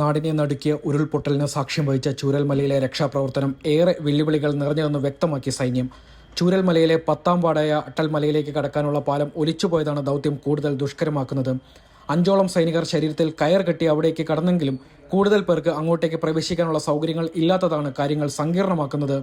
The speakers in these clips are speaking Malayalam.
നാടിനെ നടുക്കിയ ഉരുൾപൊട്ടലിന് സാക്ഷ്യം വഹിച്ച ചൂരൽമലയിലെ രക്ഷാപ്രവർത്തനം ഏറെ വെല്ലുവിളികൾ നിറഞ്ഞതെന്ന് വ്യക്തമാക്കി സൈന്യം. ചൂരൽമലയിലെ പത്താം വാർഡായ അട്ടൽമലയിലേക്ക് കടക്കാനുള്ള പാലം ഒലിച്ചുപോയതാണ് ദൗത്യം കൂടുതൽ ദുഷ്കരമാക്കുന്നത്. അഞ്ചോളം സൈനികർ ശരീരത്തിൽ കയർ കെട്ടി അവിടേക്ക് കടന്നെങ്കിലും കൂടുതൽ പേർക്ക് അങ്ങോട്ടേക്ക് പ്രവേശിക്കാനുള്ള സൗകര്യങ്ങൾ ഇല്ലാത്തതാണ് കാര്യങ്ങൾ സങ്കീർണമാക്കുന്നത്.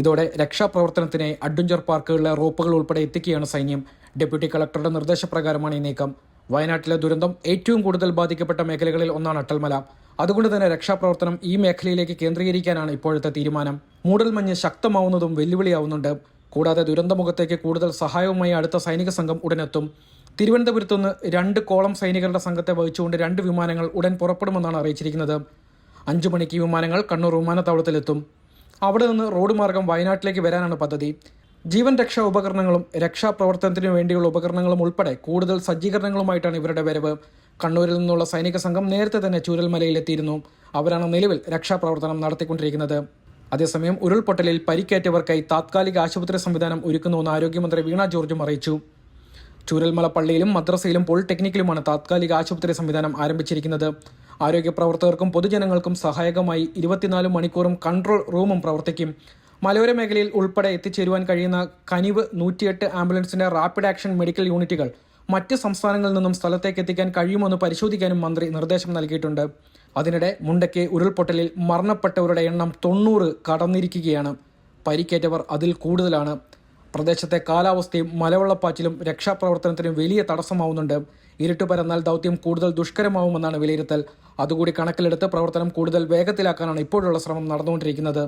ഇതോടെ രക്ഷാപ്രവർത്തനത്തിനായി അഡ്വഞ്ചർ പാർക്കുകളിലെ റോപ്പുകൾ ഉൾപ്പെടെ എത്തിക്കുകയാണ് സൈന്യം. ഡെപ്യൂട്ടി കളക്ടറുടെ നിർദ്ദേശപ്രകാരമാണ് ഈ നീക്കം. വയനാട്ടിലെ ദുരന്തം ഏറ്റവും കൂടുതൽ ബാധിക്കപ്പെട്ട മേഖലകളിൽ ഒന്നാണ് അട്ടൽമല. അതുകൊണ്ട് തന്നെ രക്ഷാപ്രവർത്തനം ഈ മേഖലയിലേക്ക് കേന്ദ്രീകരിക്കാനാണ് ഇപ്പോഴത്തെ തീരുമാനം. മൂടൽമഞ്ഞ് ശക്തമാവുന്നതും വെല്ലുവിളിയാവുന്നുണ്ട്. കൂടാതെ ദുരന്തമുഖത്തേക്ക് കൂടുതൽ സഹായവുമായി അടുത്ത സൈനിക സംഘം ഉടനെത്തും. തിരുവനന്തപുരത്തു നിന്ന് രണ്ട് കോളം സൈനികരുടെ സംഘത്തെ വഹിച്ചുകൊണ്ട് രണ്ട് വിമാനങ്ങൾ ഉടൻ പുറപ്പെടുമെന്നാണ് അറിയിച്ചിരിക്കുന്നത്. അഞ്ചു മണിക്ക് വിമാനങ്ങൾ കണ്ണൂർ വിമാനത്താവളത്തിലെത്തും. അവിടെ നിന്ന് റോഡ് മാർഗം വയനാട്ടിലേക്ക് വരാനാണ് പദ്ധതി. ജീവൻ രക്ഷാ ഉപകരണങ്ങളും രക്ഷാപ്രവർത്തനത്തിനു വേണ്ടിയുള്ള ഉപകരണങ്ങളും ഉൾപ്പെടെ കൂടുതൽ സജ്ജീകരണങ്ങളുമായിട്ടാണ് ഇവരുടെ വരവ്. കണ്ണൂരിൽ നിന്നുള്ള സൈനിക സംഘം നേരത്തെ തന്നെ ചൂരൽമലയിലെത്തിയിരുന്നു. അവരാണ് നിലവിൽ രക്ഷാപ്രവർത്തനം നടത്തിക്കൊണ്ടിരിക്കുന്നത്. അതേസമയം ഉരുൾപൊട്ടലിൽ പരിക്കേറ്റവർക്കായി താത്കാലിക ആശുപത്രി സംവിധാനം ഒരുക്കുന്നുവെന്ന് ആരോഗ്യമന്ത്രി വീണ ജോർജും അറിയിച്ചു. ചൂരൽമല പള്ളിയിലും മദ്രസയിലും പോളിടെക്നിക്കിലുമാണ് താത്കാലിക ആശുപത്രി സംവിധാനം ആരംഭിച്ചിരിക്കുന്നത്. ആരോഗ്യ പ്രവർത്തകർക്കും പൊതുജനങ്ങൾക്കും സഹായകമായി ഇരുപത്തിനാല് മണിക്കൂറും കൺട്രോൾ റൂമും പ്രവർത്തിക്കും. മലയോര മേഖലയിൽ ഉൾപ്പെടെ എത്തിച്ചേരുവാൻ കഴിയുന്ന കനിവ് നൂറ്റിയെട്ട് ആംബുലൻസിന്റെ റാപ്പിഡ് ആക്ഷൻ മെഡിക്കൽ യൂണിറ്റുകൾ മറ്റ് സംസ്ഥാനങ്ങളിൽ നിന്നും സ്ഥലത്തേക്ക് എത്തിക്കാൻ കഴിയുമെന്ന് പരിശോധിക്കാനും മന്ത്രി നിർദ്ദേശം നൽകിയിട്ടുണ്ട്. അതിനിടെ മുണ്ടയ്ക്ക് ഉരുൾപൊട്ടലിൽ മരണപ്പെട്ടവരുടെ എണ്ണം തൊണ്ണൂറ് കടന്നിരിക്കുകയാണ്. പരിക്കേറ്റവർ അതിൽ കൂടുതലാണ്. പ്രദേശത്തെ കാലാവസ്ഥയും മലവെള്ളപ്പാച്ചിലും രക്ഷാപ്രവർത്തനത്തിനും വലിയ തടസ്സമാവുന്നുണ്ട്. ഇരുട്ട് പരന്നാൽ ദൗത്യം കൂടുതൽ ദുഷ്കരമാവുമെന്നാണ് വിലയിരുത്തൽ. അതുകൂടി കണക്കിലെടുത്ത് പ്രവർത്തനം കൂടുതൽ വേഗത്തിലാക്കാനാണ് ഇപ്പോഴുള്ള ശ്രമം നടന്നുകൊണ്ടിരിക്കുന്നത്.